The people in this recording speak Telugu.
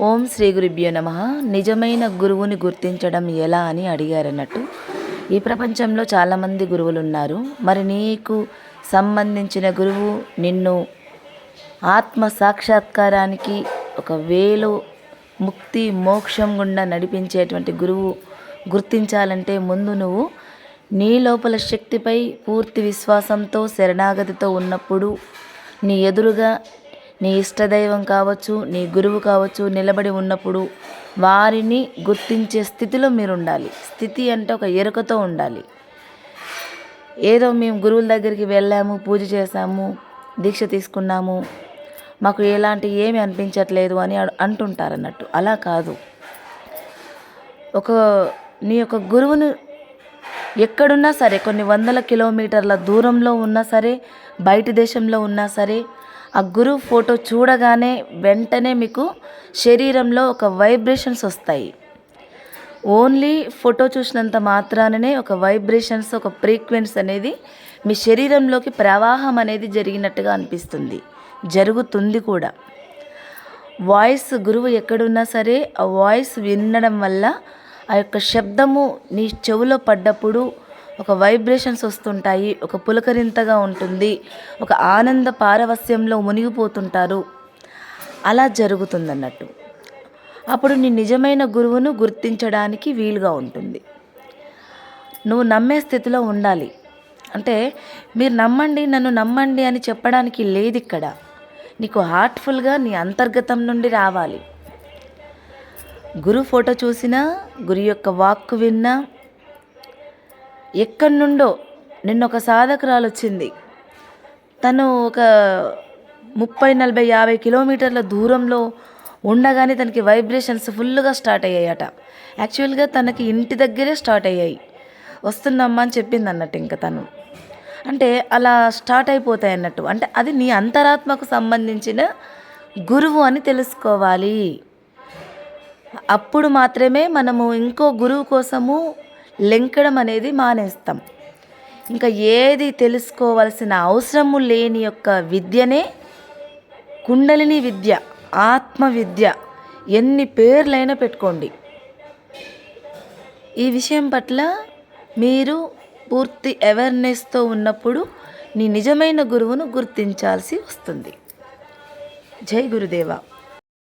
ఓం శ్రీ గురుభ్యో నమ. నిజమైన గురువుని గుర్తించడం ఎలా అని అడిగారన్నట్టు. ఈ ప్రపంచంలో చాలామంది గురువులు ఉన్నారు మరి నీకు సంబంధించిన గురువు నిన్ను ఆత్మ సాక్షాత్కారానికి ఒక వేలు ముక్తి మోక్షం గుండా నడిపించేటువంటి గురువు గుర్తించాలంటే ముందు నువ్వు నీ లోపల శక్తిపై పూర్తి విశ్వాసంతో శరణాగతితో ఉన్నప్పుడు నీ ఎదురుగా నీ ఇష్టదైవం కావచ్చు నీ గురువు కావచ్చు నిలబడి ఉన్నప్పుడు వారిని గుర్తించే స్థితిలో మీరు ఉండాలి స్థితి అంటే ఒక ఎరుకతో ఉండాలి. ఏదో మేము గురువుల దగ్గరికి వెళ్ళాము పూజ చేశాము దీక్ష తీసుకున్నాము మాకు ఎలాంటి ఏమి అనిపించట్లేదు అని అంటుంటారు అన్నట్టు అలా కాదు. ఒక నీ యొక్క గురువును ఎక్కడున్నా సరే కొన్ని వందల కిలోమీటర్ల దూరంలో ఉన్నా సరే బయట దేశంలో ఉన్నా సరే ఆ గురువు ఫోటో చూడగానే వెంటనే మీకు శరీరంలో ఒక వైబ్రేషన్స్ వస్తాయి. ఓన్లీ ఫోటో చూసినంత మాత్రాననే ఒక వైబ్రేషన్స్ ఒక ఫ్రీక్వెన్స్ అనేది మీ శరీరంలోకి ప్రవాహం అనేది జరిగినట్టుగా అనిపిస్తుంది. జరుగుతుంది కూడా. వాయిస్ గురువు ఎక్కడున్నా సరే ఆ వాయిస్ వినడం వల్ల ఆ యొక్క శబ్దము నీ చెవిలో పడ్డప్పుడు ఒక వైబ్రేషన్స్ వస్తుంటాయి ఒక పులకరింతగా ఉంటుంది ఒక ఆనంద పారవస్యంలో మునిగిపోతుంటారు. అలా జరుగుతుందన్నట్టు. అప్పుడు నీ నిజమైన గురువును గుర్తించడానికి వీలుగా ఉంటుంది. నువ్వు నమ్మే స్థితిలో ఉండాలి. అంటే మీరు నమ్మండి నన్ను నమ్మండి అని చెప్పడానికి లేదు ఇక్కడ నీకు హార్ట్ఫుల్గా నీ అంతర్గతం నుండి రావాలి. గురు ఫోటో చూసినా గురు యొక్క వాక్కు విన్నా ఎక్కడి నుండో నిన్న ఒక సాధకురాలు వచ్చింది తను ఒక ముప్పై నలభై యాభై కిలోమీటర్ల దూరంలో ఉండగానే తనకి వైబ్రేషన్స్ ఫుల్గా స్టార్ట్ అయ్యాయట. యాక్చువల్గా తనకి ఇంటి దగ్గరే స్టార్ట్ అయ్యాయి. వస్తున్నామ్మా అని చెప్పింది అన్నట్టు ఇంకా తను. అంటే అలా స్టార్ట్ అయిపోతాయి అన్నట్టు. అంటే అది నీ అంతరాత్మకు సంబంధించిన గురువు అని తెలుసుకోవాలి. అప్పుడు మాత్రమే మనము ఇంకో గురువు కోసము లెంకడం అనేది మానేస్తాం. ఇంకా ఏది తెలుసుకోవాల్సిన అవసరము లేని యొక్క విద్యనే కుండలిని విద్య ఆత్మ విద్య ఎన్ని పేర్లైనా పెట్టుకోండి. ఈ విషయం పట్ల మీరు పూర్తి అవేర్నెస్తో ఉన్నప్పుడు నీ నిజమైన గురువును గుర్తించాల్సి వస్తుంది. జై గురుదేవా.